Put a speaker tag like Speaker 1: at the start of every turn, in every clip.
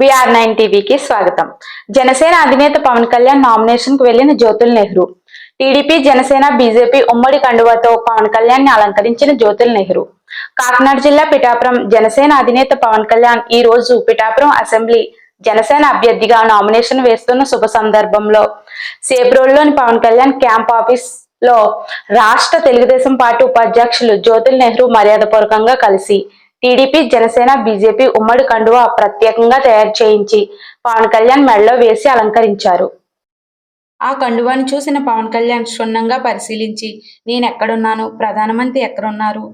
Speaker 1: BR nine టీవీకి స్వాగతం. జనసేన అధినేత పవన్ కళ్యాణ్ నామినేషన్కు వెళ్ళిన జ్యోతుల్ నెహ్రూ. టీడీపీ జనసేన బీజేపీ ఉమ్మడి కండువాతో పవన్ కళ్యాణ్ని అలంకరించిన జ్యోతుల్ నెహ్రూ. కాకినాడ జిల్లా పిఠాపురం జనసేన అధినేత పవన్ కళ్యాణ్ ఈ రోజు పిఠాపురం అసెంబ్లీ జనసేన అభ్యర్థిగా నామినేషన్ వేస్తున్న శుభ సందర్భంలో సేబ్రోల్లోని పవన్ కళ్యాణ్ క్యాంప్ ఆఫీస్లో రాష్ట్ర తెలుగుదేశం పార్టీ ఉపాధ్యక్షులు జ్యోతుల్ నెహ్రూ మర్యాదపూర్వకంగా కలిసి టీడీపీ జనసేన బీజేపీ ఉమ్మడి కండువా ప్రత్యేకంగా తయారు చేయించి పవన్ కళ్యాణ్ మెడలో వేసి అలంకరించారు. ఆ కండువాను చూసిన పవన్ కళ్యాణ్ క్షుణ్ణంగా పరిశీలించి నేను ఎక్కడున్నాను ప్రధానమంత్రి ఎక్కడున్నారు?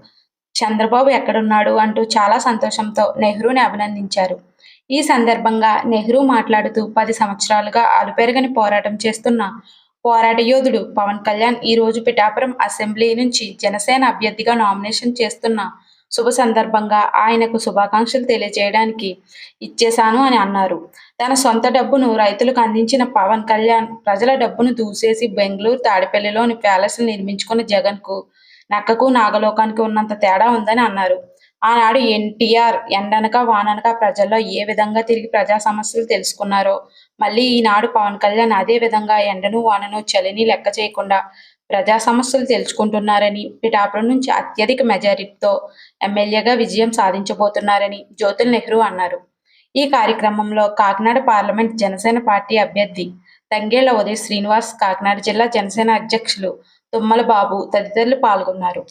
Speaker 1: చంద్రబాబు ఎక్కడున్నాడు? అంటూ చాలా సంతోషంతో నెహ్రూని అభినందించారు. ఈ సందర్భంగా నెహ్రూ మాట్లాడుతూ పది సంవత్సరాలుగా అలుపెరగని పోరాటం చేస్తున్న పోరాట యోధుడు పవన్ కళ్యాణ్ ఈ రోజు పిఠాపురం అసెంబ్లీ నుంచి జనసేన అభ్యర్థిగా నామినేషన్ చేస్తున్న శుభ సందర్భంగా ఆయనకు శుభాకాంక్షలు తెలియజేయడానికి ఇచ్చేశాను అని అన్నారు. తన సొంత డబ్బును రైతులకు అందించిన పవన్ కళ్యాణ్ ప్రజల డబ్బును దూసేసి బెంగళూరు తాడిపల్లిలోని ప్యాలెస్ నిర్మించుకున్న జగన్కు నక్కకు నాగలోకానికి ఉన్నంత తేడా ఉందని అన్నారు. ఆనాడు ఎన్టీఆర్ ఎండనక వాననక ప్రజల్లో ఏ విధంగా తిరిగి ప్రజా సమస్యలు తెలుసుకున్నారో మళ్ళీ ఈనాడు పవన్ కళ్యాణ్ అదే విధంగా ఎండను వానను చలిని లెక్క చేయకుండా ప్రజా సమస్యలు తెలుసుకుంటున్నారని పిఠాపురం నుంచి అత్యధిక మెజారిటీతో ఎమ్మెల్యేగా విజయం సాధించబోతున్నారని జ్యోతుల్ నెహ్రూ అన్నారు. ఈ కార్యక్రమంలో కాకినాడ పార్లమెంట్ జనసేన పార్టీ అభ్యర్థి తంగేళ్ళ ఉదయ్ శ్రీనివాస్ కాకినాడ జిల్లా జనసేన అధ్యక్షులు తుమ్మల బాబు తదితరులు పాల్గొన్నారు.